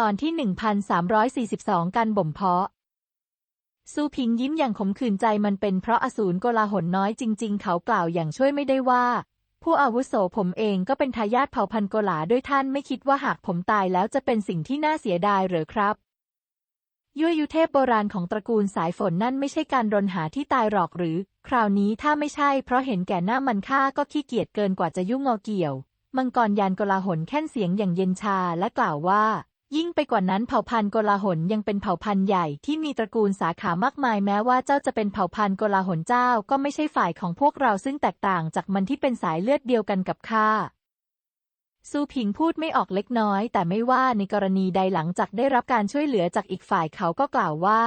ตอนที่ 1342 การบ่มเพาะ ซูพิงยิ้มอย่างขมขื่นใจมันเป็นเพราะอสูรโกลาหลน้อยจริง ๆ เขากล่าวอย่างช่วยไม่ได้ว่า ผู้อาวุโสผมเองก็เป็นทายาทเผ่าพันธุ์โกลาด้วยท่านไม่คิดว่าหากผมตายแล้วจะเป็นสิ่งที่น่าเสียดายหรือครับยั่วยุเทพโบราณของตระกูลสายฝนนั่นไม่ใช่การรนหาที่ตายหรอกหรือ คราวนี้ถ้าไม่ใช่เพราะเห็นแก่หน้ามันค่าก็ขี้เกียจเกินกว่าจะยุ่งงอเกี่ยว มังกรยานโกลาหลแค่นเสียงอย่างเย็นชาและกล่าวว่า ยิ่งไปกว่านั้นเผ่าพันธุ์โกลาหลยังเป็นเผ่าพันธุ์ใหญ่ที่มีตระกูลสาขามากมายแม้ว่าเจ้าจะเป็นเผ่าพันธุ์โกลาหลเจ้าก็ไม่ใช่ฝ่ายของพวกเราซึ่งแตกต่างจากมันที่เป็นสายเลือดเดียวกันกับข้าซูผิงพูดไม่ออกเล็กน้อย แต่ไม่ว่าในกรณีใดหลังจากได้รับการช่วยเหลือจากอีกฝ่ายเขาก็กล่าวว่า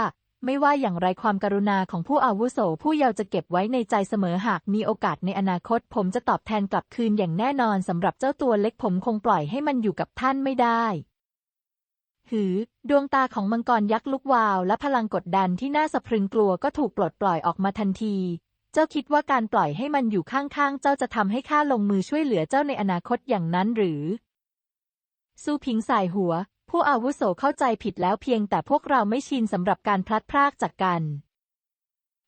ไม่ว่าอย่างไรความกรุณาของผู้อาวุโสผู้เยาว์จะเก็บไว้ในใจเสมอหากมีโอกาสในอนาคต ผมจะตอบแทนกลับคืนอย่างแน่นอนสำหรับเจ้าตัวเล็กผมคงปล่อยให้มันอยู่กับท่านไม่ได้ หือ ดวงตาของมังกรยักษ์ลุกวาว และพลังกดดันที่น่าสะพรึงกลัวก็ถูกปลดปล่อยออกมาทันที เจ้าคิดว่าการปล่อยให้มันอยู่ข้างๆ เจ้าจะทำให้ข้าลงมือช่วยเหลือเจ้าในอนาคตอย่างนั้นหรือซูพิงสายหัว ผู้อาวุโสเข้าใจผิดแล้วเพียงแต่พวกเราไม่ชินสำหรับการพลัดพรากจากกัน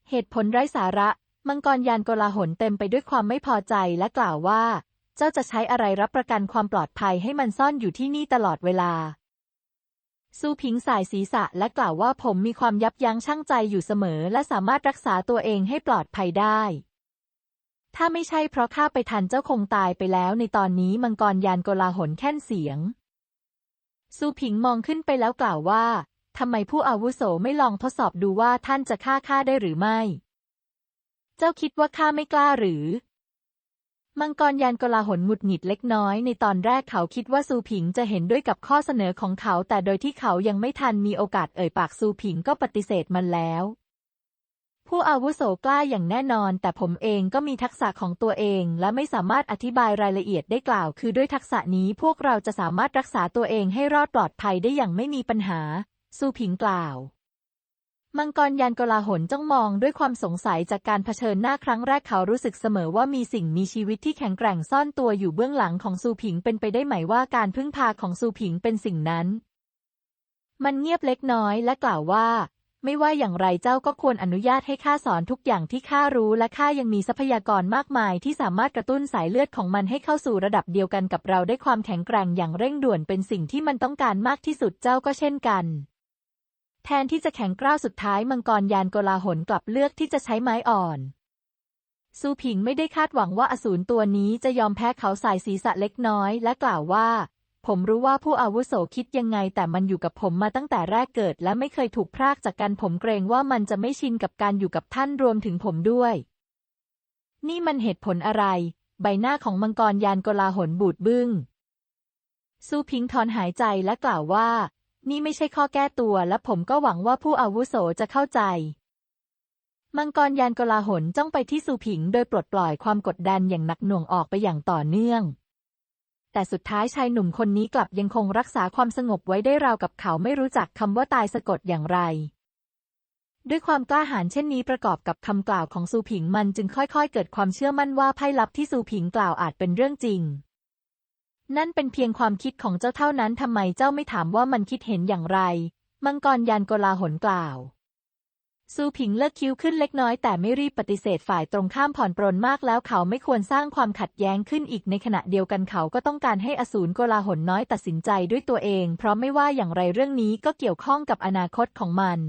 เหตุผลไร้สาระ มังกรยานโกลาหลเต็มไปด้วยความไม่พอใจและกล่าวว่า เจ้าจะใช้อะไรรับประกันความปลอดภัยให้มันซ่อนอยู่ที่นี่ตลอดเวลา ซูพิงสายศีรษะและกล่าวว่าผมมีความยับยั้งชั่งใจอยู่เสมอ และสามารถรักษาตัวเองให้ปลอดภัยได้ ถ้าไม่ใช่เพราะข้าไปทันเจ้าคงตายไปแล้วในตอนนี้มังกรยานโกลาหลแค่นเสียง ซูผิงมองขึ้นไปแล้วกล่าวว่าทำไมผู้อาวุโสไม่ลองทดสอบดูว่าท่านจะฆ่าข้าได้หรือไม่ เจ้าคิดว่าข้าไม่กล้าหรือ มังกรยานกลาหลหงุดหงิดเล็กน้อย ในตอนแรกเขาคิดว่าซูผิงจะเห็นด้วยกับข้อเสนอของเขา แต่โดยที่เขายังไม่ทันมีโอกาสเอ่ยปากซูผิงก็ปฏิเสธมันแล้ว ผู้อาวุโสกล้าอย่างแน่นอน แต่ผมเองก็มีทักษะของตัวเอง และไม่สามารถอธิบายรายละเอียดได้กล่าว คือด้วยทักษะนี้พวกเราจะสามารถรักษาตัวเองให้รอดปลอดภัยได้อย่างไม่มีปัญหา ซูผิงกล่าว มังกรยานกลาหลจ้องมองด้วยความสงสัยจากการเผชิญหน้าครั้งแรกเขารู้สึกเสมอว่ามีสิ่งมีชีวิตที่แข็งแกร่งซ่อนตัวอยู่เบื้องหลังของซูผิงเป็นไปได้ไหมว่าการพึ่งพาของซูผิงเป็นสิ่งนั้น มันเงียบเล็กน้อยและกล่าวว่า ไม่ว่าอย่างไรเจ้าก็ควรอนุญาตให้ข้าสอนทุกอย่างที่ข้ารู้และข้ายังมีทรัพยากรมากมายที่สามารถกระตุ้นสายเลือดของมันให้เข้าสู่ระดับเดียวกันกับเราได้ความแข็งแกร่งอย่างเร่งด่วนเป็นสิ่งที่มันต้องการมากที่สุดเจ้าก็เช่นกัน แทนที่จะแข็งกร้าวสุดท้ายมังกรยานโกลาหลกลับเลือกที่จะใช้ไม้อ่อนซูผิงไม่ได้คาดหวังว่าอสูรตัวนี้จะยอมแพ้เขาสายศีรษะเล็กน้อย และกล่าวว่า ผมรู้ว่าผู้อาวุโสคิดยังไง แต่มันอยู่กับผมมาตั้งแต่แรกเกิด และไม่เคยถูกพรากจากกันผมเกรงว่ามันจะไม่ชินกับการอยู่กับท่านรวมถึงผมด้วย นี่มันเหตุผลอะไร ใบหน้าของมังกรยานโกลาหลบูดบึ้งซูพิงถอนหายใจและกล่าวว่า นี่ไม่ใช่ข้อแก้ตัวและผมก็หวังว่าผู้อาวุโสจะเข้าใจ มังกรยานกลาหลจ้องไปที่ซูผิง โดยปลดปล่อยความกดดันอย่างหนักหน่วงออกไปอย่างต่อเนื่อง แต่สุดท้ายชายหนุ่มคนนี้กลับยังคงรักษาความสงบไว้ได้ราวกับเขาไม่รู้จักคำว่าตายสะกดอย่างไรด้วยความกล้าหาญเช่นนี้ประกอบกับคำกล่าวของซูผิงมันจึงค่อยๆ เกิดความเชื่อมั่นว่าไพ่ลับที่ซูผิงกล่าวอาจเป็นเรื่องจริง นั่นเป็นเพียงความคิดของเจ้าเท่านั้นทำไมเจ้าไม่ถามว่ามันคิดเห็นอย่างไร มังกรยานโกลาหลกล่าว ซูผิงเลิกคิ้วขึ้นเล็กน้อยแต่ไม่รีบปฏิเสธฝ่ายตรงข้ามผ่อนปรนมากแล้วเขาไม่ควรสร้างความขัดแย้งขึ้นอีกในขณะเดียวกันเขาก็ต้องการให้อสูรโกลาหลน้อยตัดสินใจด้วยตัวเอง เพราะไม่ว่าอย่างไรเรื่องนี้ก็เกี่ยวข้องกับอนาคตของมัน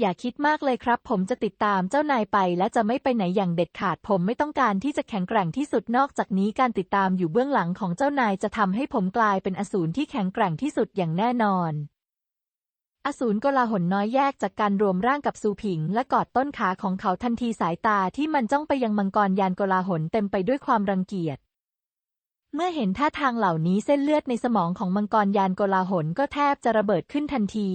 อย่าคิดมากเลยครับ ผมจะติดตามเจ้านายไป และจะไม่ไปไหนอย่างเด็ดขาด ผมไม่ต้องการที่จะแข็งแกร่งที่สุดนอกจากนี้การติดตามอยู่เบื้องหลังของเจ้านายจะทำให้ผมกลายเป็นอสูรที่แข็งแกร่งที่สุดอย่างแน่นอน อสูรกลาหลน้อยแยกจากการรวมร่างกับซูผิง และกอดต้นขาของเขาทันทีสายตาที่มันจ้องไปยังมังกรยานกลาหลเต็มไปด้วยความรังเกียจเมื่อเห็นท่าทางเหล่านี้เส้นเลือดในสมองของมังกรยานกลาหลก็แทบจะระเบิดขึ้นทันที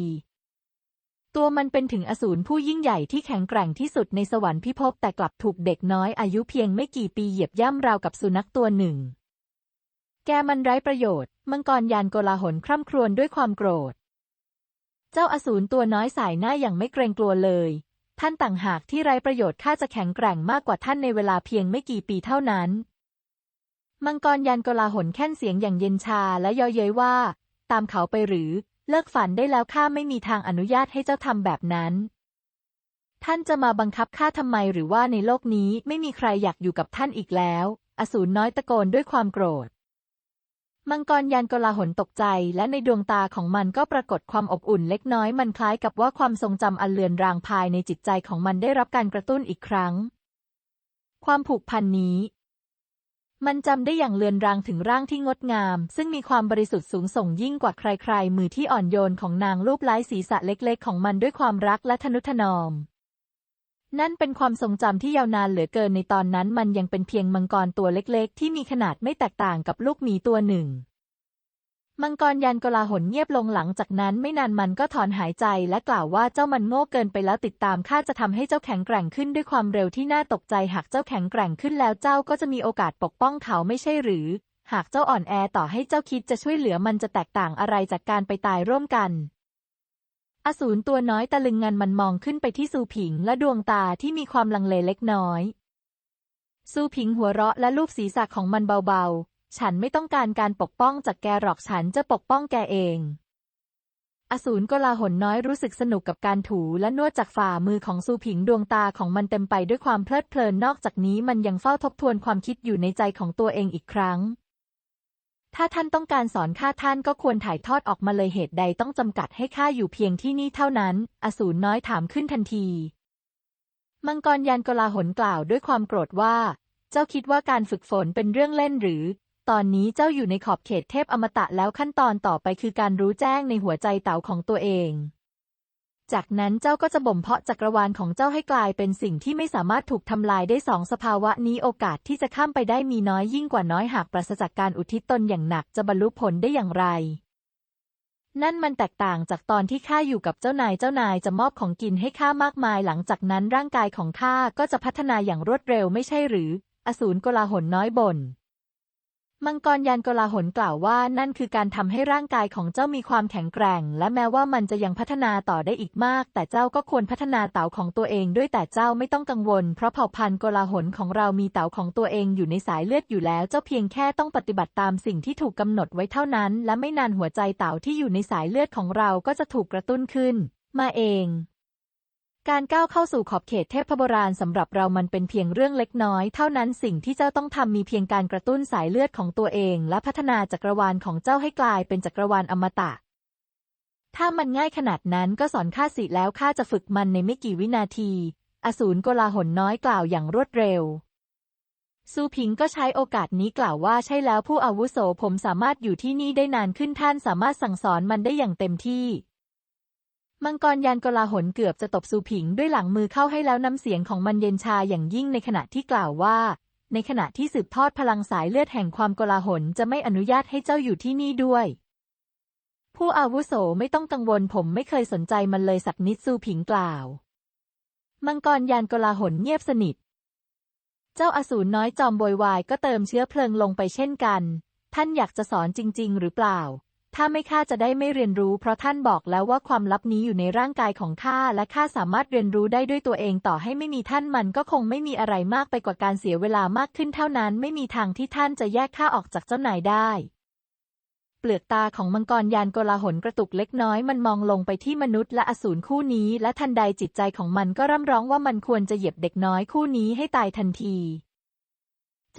ตัวมันเป็นถึงอสูรผู้ยิ่งใหญ่ที่แข็งแกร่งที่สุดในสวรรค์พิภพแต่กลับถูกเด็กน้อยอายุเพียงไม่กี่ปีเหยียบย่ำราวกับสุนัขตัวหนึ่ง แกมันไร้ประโยชน์ มังกรยานโกลาหลคร่ำครวญด้วยความโกรธ เจ้าอสูรตัวน้อยสายหน้าอย่างไม่เกรงกลัวเลย ท่านต่างหากที่ไร้ประโยชน์ข้าจะแข็งแกร่งมากกว่าท่านในเวลาเพียงไม่กี่ปีเท่านั้น มังกรยานโกลาหลแค่นเสียงอย่างเย็นชาและย่อเย้ยว่า ตามเขาไปหรือ เลิกฝันได้แล้วข้าไม่มีทางอนุญาตให้เจ้าทำแบบนั้น ท่านจะมาบังคับข้าทำไมหรือว่าในโลกนี้ไม่มีใครอยากอยู่กับท่านอีกแล้ว อสูรน้อยตะโกนด้วยความโกรธ มังกรยานกลาหนตกใจและในดวงตาของมันก็ปรากฏความอบอุ่นเล็กน้อยมันคล้ายกับว่าความทรงจำอันเลือนรางภายในจิตใจของมันได้รับการกระตุ้นอีกครั้ง ความผูกพันนี้ มันจำได้อย่างเลือนรางถึงร่างที่งดงาม ซึ่งมีความบริสุทธิ์สูงส่งยิ่งกว่าใครๆ มือที่อ่อนโยนของนางรูปไล้ศีรษะเล็กๆ ของมันด้วยความรักและทนุถนอม นั่นเป็นความทรงจำที่ยาวนานเหลือเกินในตอนนั้นมันยังเป็นเพียงมังกรตัวเล็กๆ ที่มีขนาดไม่แตกต่างกับลูกหมีตัวหนึ่ง มังกรยันกลาหนเงียบลงหลังจากนั้นไม่นานมันก็ถอนหายใจและกล่าวว่าเจ้ามันโง่เกินไปแล้วติดตามข้าจะทำให้เจ้าแข็งแกร่งขึ้นด้วยความเร็วที่น่าตกใจหากเจ้าแข็งแกร่งขึ้นแล้วเจ้าก็จะมีโอกาสปกป้องเขาไม่ใช่หรือ หากเจ้าอ่อนแอต่อให้เจ้าคิดจะช่วยเหลือมันจะแตกต่างอะไรจากการไปตายร่วมกัน อสูรตัวน้อยตะลึงงันมันมองขึ้นไปที่ซูผิงและดวงตาที่มีความลังเลเล็กน้อยซูผิงหัวเราะและลูบศีรษะของมันเบาๆ ฉันไม่ต้องการการปกป้องจากแกหรอกฉันจะปกป้องแกเอง อสูรกลาหนน้อยรู้สึกสนุกกับการถูและนวดจากฝ่ามือของซูผิงดวงตาของมันเต็มไปด้วยความเพลิดเพลินนอกจากนี้มันยังเฝ้าทบทวนความคิดอยู่ในใจของตัวเองอีกครั้ง ถ้าท่านต้องการสอนข้าท่านก็ควรถ่ายทอดออกมาเลยเหตุใดต้องจำกัดให้ข้าอยู่เพียงที่นี่เท่านั้น อสูรน้อยถามขึ้นทันที มังกรยันกลาหนกล่าวด้วยความโกรธว่า เจ้าคิดว่าการฝึกฝนเป็นเรื่องเล่นหรือ ตอนนี้เจ้าอยู่ในขอบเขตเทพอมตะแล้วขั้นตอนต่อไปคือการรู้แจ้งในหัวใจเต่าของตัวเอง จากนั้นเจ้าก็จะบ่มเพาะจักรวาลของเจ้าให้กลายเป็นสิ่งที่ไม่สามารถถูกทำลายได้สองสภาวะนี้โอกาสที่จะข้ามไปได้มีน้อยยิ่งกว่าน้อยหากปราศจากการอุทิศตนอย่างหนักจะบรรลุผลได้อย่างไร นั่นมันแตกต่างจากตอนที่ข้าอยู่กับเจ้านายเจ้านายจะมอบของกินให้ข้ามากมายหลังจากนั้นร่างกายของข้าก็จะพัฒนาอย่างรวดเร็วไม่ใช่หรือ อสูรกลาหนน้อยบน่น มังกรยานกลาหนกล่าวว่านั่นคือการทำให้ร่างกายของเจ้ามีความแข็งแกร่ง และแม้ว่ามันจะยังพัฒนาต่อได้อีกมาก แต่เจ้าก็ควรพัฒนาเต่าของตัวเองด้วยแต่เจ้าไม่ต้องกังวล เพราะเผ่าพันธุ์กลาหนของเรามีเต่าของตัวเองอยู่ในสายเลือดอยู่แล้ว เจ้าเพียงแค่ต้องปฏิบัติตามสิ่งที่ถูกกำหนดไว้เท่านั้น และไม่นานหัวใจเต่าที่อยู่ในสายเลือดของเราก็จะถูกกระตุ้นขึ้น มาเอง การก้าวเข้าสู่ขอบเขตเทพโบราณสำหรับเรามันเป็นเพียงเรื่องเล็กน้อย เท่านั้นสิ่งที่เจ้าต้องทำมีเพียงการกระตุ้นสายเลือดของตัวเอง และพัฒนาจักรวาลของเจ้าให้กลายเป็นจักรวาลอมตะ ถ้ามันง่ายขนาดนั้นก็สอนข้าสิแล้วข้าจะฝึกมันในไม่กี่วินาที อสูรโกลาหลน้อยกล่าวอย่างรวดเร็ว ซูพิงก็ใช้โอกาสนี้กล่าวว่าใช่แล้วผู้อาวุโสผมสามารถอยู่ที่นี่ได้นานขึ้นท่านสามารถสั่งสอนมันได้อย่างเต็มที่ มังกรยานกลาหนเกือบจะตบซูผิงด้วยหลังมือเข้าให้แล้วน้ำเสียงของมันเย็นชาอย่างยิ่งในขณะที่กล่าวว่า ในขณะที่สืบทอดพลังสายเลือดแห่งความกลาหนจะไม่อนุญาตให้เจ้าอยู่ที่นี่ด้วย ผู้อาวุโสไม่ต้องกังวลผมไม่เคยสนใจมันเลยสักนิดซูผิงกล่าว มังกรยานกลาหนเงียบสนิท เจ้าอสูรน้อยจอมโวยวายก็เติมเชื้อเพลิงลงไปเช่นกัน ท่านอยากจะสอนจริง ๆ หรือเปล่า ถ้าไม่ข้าจะได้ไม่เรียนรู้ เพราะท่านบอกแล้วว่าความลับนี้อยู่ในร่างกายของข้าและข้าสามารถเรียนรู้ได้ด้วยตัวเองต่อให้ไม่มีท่านมันก็คงไม่มีอะไรมากไปกว่าการเสียเวลามากขึ้นเท่านั้น ไม่มีทางที่ท่านจะแยกข้าออกจากเจ้านายได้เปลือกตาของมังกรยานโกลาหลกระตุกเล็กน้อยมันมองลงไปที่มนุษย์และอสูรคู่นี้ และทันใดจิตใจของมันก็ร่ำร้องว่ามันควรจะเหยียบเด็กน้อยคู่นี้ให้ตายทันที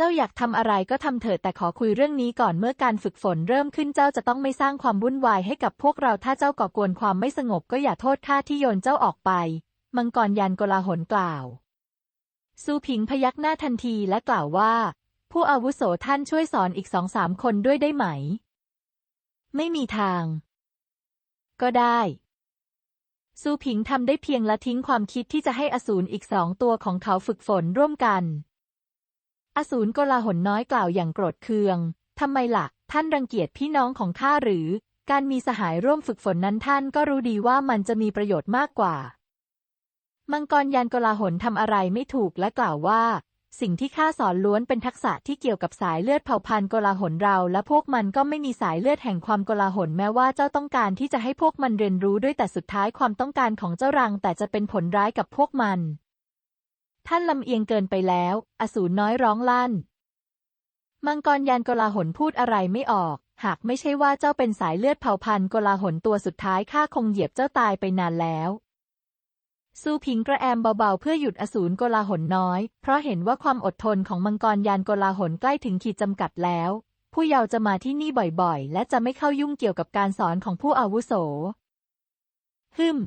เจ้าอยากทำอะไรก็ทำเถิดแต่ขอคุยเรื่องนี้ก่อนเมื่อการฝึกฝนเริ่มขึ้นเจ้าจะต้องไม่สร้างความวุ่นวายให้กับพวกเราถ้าเจ้าก่อกวนความไม่สงบก็อย่าโทษข้าที่โยนเจ้าออกไป มังกรยานโกลาหลกล่าว ซูผิงพยักหน้าทันทีและกล่าวว่า ผู้อาวุโสท่านช่วยสอนอีกสองสามคนด้วยได้ไหม ไม่มีทาง ก็ได้ซูผิงทำได้เพียงละทิ้งความคิดที่จะให้อสูรอีกสองตัวของเขาฝึกฝนร่วมกัน อสูรโกลาหลน้อยกล่าวอย่างโกรธเคือง ทำไมละ่ะ ท่านรังเกียจพี่น้องของข้าหรือ การมีสหายร่วมฝึกฝนนั้นท่านก็รู้ดีว่ามันจะมีประโยชน์มากกว่า มังกรยานโกลาหลทำอะไรไม่ถูกและกล่าวว่า สิ่งที่ข้าสอนล้วนเป็นทักษะที่เกี่ยวกับสายเลือดเผ่าพันธุ์โกลาหลเรา และพวกมันก็ไม่มีสายเลือดแห่งความโกลาหลแม้ว่าเจ้าต้องการที่จะให้พวกมันเรียนรู้ด้วยแต่สุดท้ายความต้องการของเจ้ารังแต่จะเป็นผลร้ายกับพวกมัน ท่านลำเอียงเกินไปแล้ว อสูรน้อยร้องลั่น มังกรยานกลาหลพูดอะไรไม่ออก หากไม่ใช่ว่าเจ้าเป็นสายเลือดเผ่าพันธุ์กลาหลตัวสุดท้ายข้าคงเหยียบเจ้าตายไปนานแล้วซูพิงกระแอมเบาๆ เพื่อหยุดอสูรโกลาหลน้อย เพราะเห็นว่าความอดทนของมังกรยานโกลาหลใกล้ถึงขีดจำกัดแล้ว ผู้เยาว์จะมาที่นี่บ่อยๆ และจะไม่เข้ายุ่งเกี่ยวกับการสอนของผู้อาวุโส ฮึม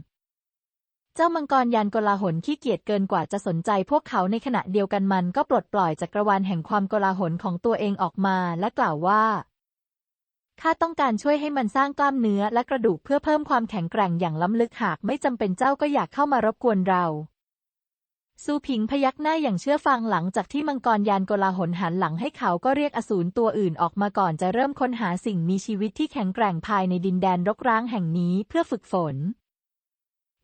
เจ้ามังกรยานกลาหลขี้เกียจเกินกว่าจะสนใจพวกเขาในขณะเดียวกันมันก็ปลดปล่อยจักรวาลแห่งความกลาหลของตัวเองออกมาและกล่าวว่าข้าต้องการช่วยให้มันสร้างกล้ามเนื้อและกระดูกเพื่อเพิ่มความแข็งแกร่งอย่างล้ำลึกหากไม่จำเป็นเจ้าก็อยากเข้ามารบกวนเราซูผิงพยักหน้าอย่างเชื่อฟังหลังจากที่มังกรยานกลาหลหันหลังให้เขาก็เรียกอสูรตัวอื่นออกมาก่อนจะเริ่มค้นหาสิ่งมีชีวิตที่แข็งแกร่งภายในดินแดนรกร้างแห่งนี้เพื่อฝึกฝน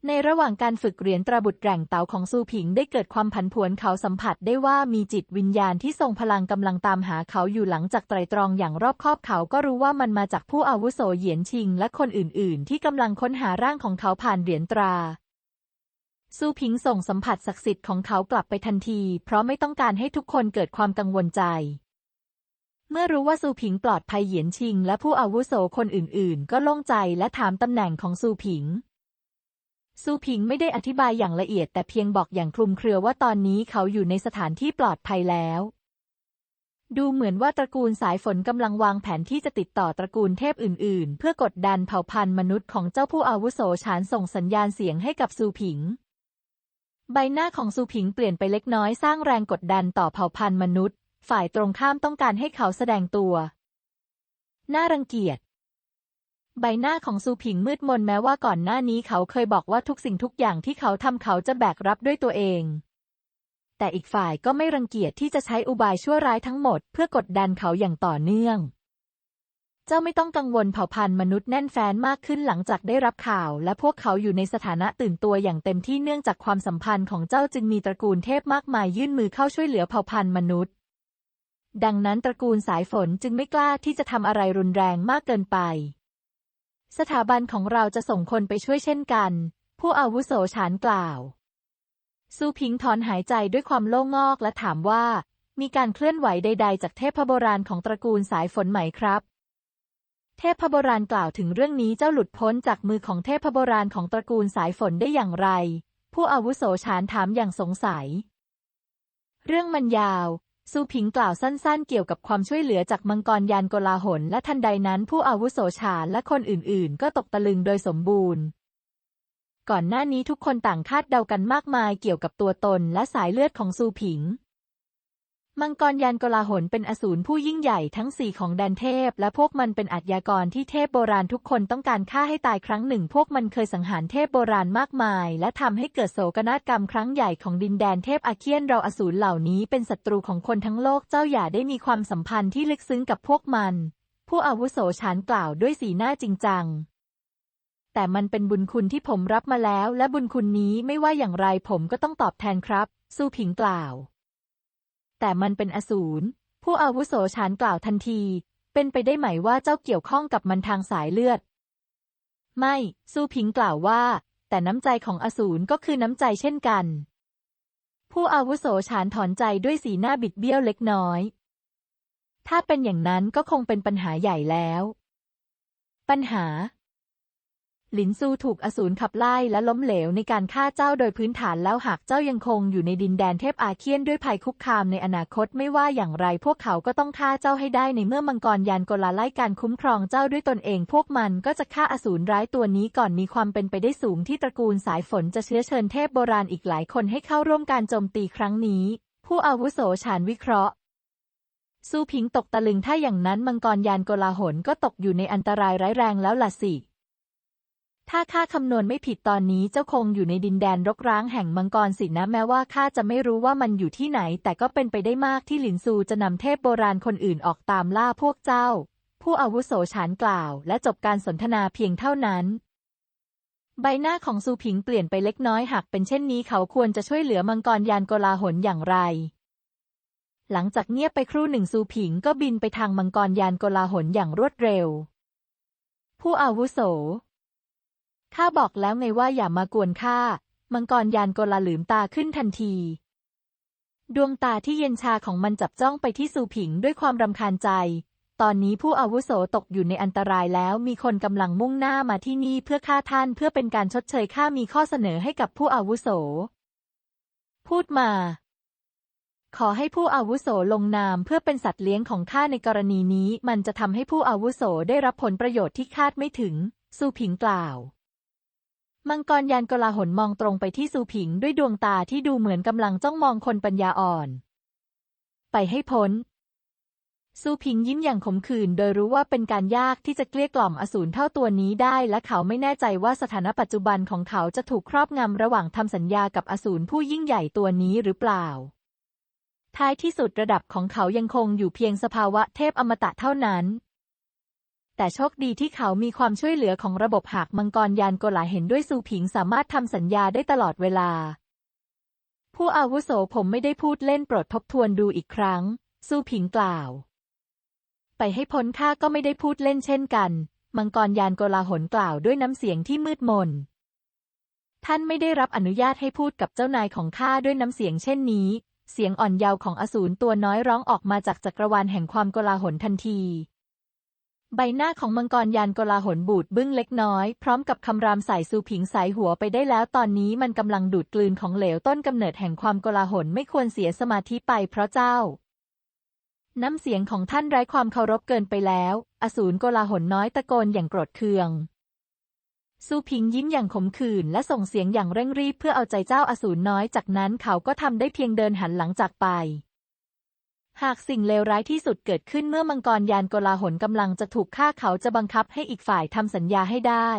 ในระหว่างการฝึกเหรียญตราบุตรแหล่งเต๋าของซูผิงได้เกิดความผันผวนเขาสัมผัสได้ว่ามีจิตวิญญาณที่ทรงพลังกำลังตามหาเขาอยู่หลังจากไตรตรองอย่างรอบคอบเขาก็รู้ว่ามันมาจากผู้อาวุโสเหยียนชิง และคนอื่น ๆ ที่กำลังค้นหาร่างของเขาผ่านเหรียญตราซูผิงส่งสัมผัสศักดิ์สิทธิ์ของเขากลับไปทันที เพราะไม่ต้องการให้ทุกคนเกิดความกังวลใจ เมื่อรู้ว่าซูผิงปลอดภัยเหยียนชิง และผู้อาวุโสคนอื่น ๆ ก็โล่งใจและถามตำแหน่งของซูผิง ซูผิงไม่ได้อธิบายอย่างละเอียด แต่เพียงบอกอย่างคลุมเครือว่าตอนนี้เขาอยู่ในสถานที่ปลอดภัยแล้ว ดูเหมือนว่าตระกูลสายฝนกำลังวางแผนที่จะติดต่อตระกูลเทพอื่น ๆ เพื่อกดดันเผ่าพันธุ์มนุษย์ของเจ้าผู้อาวุโสฉานส่งสัญญาณเสียงให้กับซูผิง ใบหน้าของซูผิงเปลี่ยนไปเล็กน้อยสร้างแรงกดดันต่อเผ่าพันธุ์มนุษย์ ฝ่ายตรงข้ามต้องการให้เขาแสดงตัว น่ารังเกียจ ใบหน้าของซูผิงมืดมนแม้ว่าก่อนหน้านี้เขาเคยบอกว่าทุกสิ่งทุกอย่างที่เขาทำเขาจะแบกรับด้วยตัวเอง แต่อีกฝ่ายก็ไม่รังเกียจที่จะใช้อุบายชั่วร้ายทั้งหมด เพื่อกดดันเขาอย่างต่อเนื่อง เจ้าไม่ต้องกังวลเผ่าพันธุ์มนุษย์แน่นแฟ้นมากขึ้นหลังจากได้รับข่าว และพวกเขาอยู่ในสถานะตื่นตัวอย่างเต็มที่เนื่องจากความสัมพันธ์ของเจ้าจึงมีตระกูลเทพมากมายยื่นมือเข้าช่วยเหลือเผ่าพันธุ์มนุษย์ ดังนั้นตระกูลสายฝนจึงไม่กล้าที่จะทำอะไรรุนแรงมากเกินไป สถาบันของเราจะส่งคนไปช่วยเช่นกัน ผู้อาวุโสฉานกล่าว ซูพิงถอนหายใจด้วยความโล่งอกและถามว่า มีการเคลื่อนไหวใด ๆ จากเทพโบราณของตระกูลสายฝนไหมครับ เทพโบราณกล่าวถึงเรื่องนี้เจ้าหลุดพ้นจากมือของเทพโบราณของตระกูลสายฝนได้อย่างไร ผู้อาวุโสฉานถามอย่างสงสัย เรื่องมันยาว ซูผิงกล่าวสั้นๆ เกี่ยวกับความช่วยเหลือจากมังกรยานโกลาหลและทันใดนั้นผู้อาวุโสชาและคนอื่นๆ ก็ตกตะลึงโดยสมบูรณ์ ก่อนหน้านี้ทุกคนต่างคาดเดากันมากมายเกี่ยวกับตัวตนและสายเลือดของซูผิง มังกรยานกลาหลเป็นอสูรผู้ยิ่งใหญ่ทั้งสี่ของแดนเทพ และพวกมันเป็นอาชญากรที่เทพโบราณทุกคนต้องการฆ่าให้ตายครั้งหนึ่ง พวกมันเคยสังหารเทพโบราณมากมาย และทำให้เกิดโศกนาฏกรรมครั้งใหญ่ของดินแดนเทพอาเคียนเราอสูรเหล่านี้เป็นศัตรูของคนทั้งโลกเจ้าอย่าได้มีความสัมพันธ์ที่ลึกซึ้งกับพวกมัน ผู้อาวุโสฉานกล่าวด้วยสีหน้าจริงจังแต่มันเป็นบุญคุณที่ผมรับมาแล้ว และบุญคุณนี้ไม่ว่าอย่างไรผมก็ต้องตอบแทนครับซูผิงกล่าว แต่มันเป็นอสูร ผู้อาวุโสฉานกล่าวทันที เป็นไปได้ไหมว่าเจ้าเกี่ยวข้องกับมันทางสายเลือด ไม่ซูผิงกล่าวว่า แต่น้ำใจของอสูรก็คือน้ำใจเช่นกัน ผู้อาวุโสฉานถอนใจด้วยสีหน้าบิดเบี้ยวเล็กน้อย ถ้าเป็นอย่างนั้นก็คงเป็นปัญหาใหญ่แล้ว ปัญหา หลินซูถูกอสูรขับไล่และล้มเหลวในการฆ่าเจ้าโดยพื้นฐานแล้วหากเจ้ายังคงอยู่ในดินแดนเทพอาเคียนด้วยภัยคุกคามในอนาคตไม่ว่าอย่างไรพวกเขาก็ต้องฆ่าเจ้าให้ได้ในเมื่อมังกรยานโกลาไล่การคุ้มครองเจ้าด้วยตนเอง พวกมันก็จะฆ่าอสูรร้ายตัวนี้ก่อนมีความเป็นไปได้สูงที่ตระกูลสายฝนจะเชื้อเชิญเทพโบราณอีกหลายคนให้เข้าร่วมการโจมตีครั้งนี้ ผู้อาวุโสฉานวิเคราะห์ซูพิงตกตะลึงถ้าอย่างนั้นมังกรยานโกลาหลก็ตกอยู่ในอันตรายร้ายแรงแล้วล่ะสิ ถ้าข้าคำนวณไม่ผิดตอนนี้เจ้าคงอยู่ในดินแดนรกร้างแห่งมังกรสินะแม้ว่าข้าจะไม่รู้ว่ามันอยู่ที่ไหน แต่ก็เป็นไปได้มากที่หลินซูจะนำเทพโบราณคนอื่นออกตามล่าพวกเจ้า ผู้อาวุโสฉานกล่าว และจบการสนทนาเพียงเท่านั้น ใบหน้าของซูผิงเปลี่ยนไปเล็กน้อยหากเป็นเช่นนี้เขาควรจะช่วยเหลือมังกรยานโกลาหลอย่างไร หลังจากเงียบไปครู่หนึ่งซูผิงก็บินไปทางมังกรยานโกลาหลอย่างรวดเร็ว ผู้อาวุโส ข้าบอกแล้วไงว่าอย่ามากวนข้า มังกรยานโกลาหลืมตาขึ้นทันที ดวงตาที่เย็นชาของมันจับจ้องไปที่ซูผิงด้วยความรำคาญใจ ตอนนี้ผู้อาวุโสตกอยู่ในอันตรายแล้ว มีคนกำลังมุ่งหน้ามาที่นี่เพื่อฆ่าท่านเพื่อเป็นการชดเชยข้ามีข้อเสนอให้กับผู้อาวุโส พูดมา ขอให้ผู้อาวุโสลงนามเพื่อเป็นสัตว์เลี้ยงของข้าในกรณีนี้ มันจะทำให้ผู้อาวุโสได้รับผลประโยชน์ที่คาดไม่ถึง ซูผิงกล่าว มังกรยานกลาหนมองตรงไปที่ซูผิงด้วยดวงตาที่ดูเหมือนกำลังจ้องมองคนปัญญาอ่อน ไปให้พ้น ซูผิงยิ้มอย่างขมขื่นโดยรู้ว่าเป็นการยากที่จะเกลี้ยกล่อมอสูรเท่าตัวนี้ได้ และเขาไม่แน่ใจว่าสถานะปัจจุบันของเขาจะถูกครอบงำระหว่างทำสัญญากับอสูรผู้ยิ่งใหญ่ตัวนี้หรือเปล่า ท้ายที่สุดระดับของเขายังคงอยู่เพียงสภาวะเทพอมตะเท่านั้น แต่โชคดีที่เขามีความช่วยเหลือของระบบหากมังกรยานโกลาเห็นด้วยซูผิงสามารถทำสัญญาได้ตลอดเวลา ผู้อาวุโสผมไม่ได้พูดเล่นโปรดทบทวนดูอีกครั้ง ซูผิงกล่าว ไปให้พ้นข้าก็ไม่ได้พูดเล่นเช่นกัน มังกรยานโกลาหลกล่าวด้วยน้ำเสียงที่มืดมน ท่านไม่ได้รับอนุญาตให้พูดกับเจ้านายของข้าด้วยน้ำเสียงเช่นนี้ เสียงอ่อนเยาว์ของอสูรตัวน้อยร้องออกมาจากจักรวาลแห่งความโกลาหลทันที ใบหน้าของมังกรยานกลาหลบูดบึ้งเล็กน้อย พร้อมกับคำรามใส่ซูผิงสายหัวไปได้แล้วตอนนี้มันกำลังดูดกลืนของเหลวต้นกำเนิดแห่งความกลาหลไม่ควรเสียสมาธิไปเพราะเจ้า น้ำเสียงของท่านไร้ความเคารพเกินไปแล้ว อสูรกลาหลน้อยตะโกนอย่างโกรธเคืองซูพิงยิ้มอย่างขมขื่นและส่งเสียงอย่างเร่งรีบเพื่อเอาใจเจ้าอสูรน้อยจากนั้นเขาก็ทำได้เพียงเดินหันหลังจากไป หากสิ่งเลวร้ายที่สุดเกิดขึ้นเมื่อมังกรยานโกลาหลกำลังจะถูกฆ่าเขาจะบังคับให้อีกฝ่ายทำสัญญาให้ได้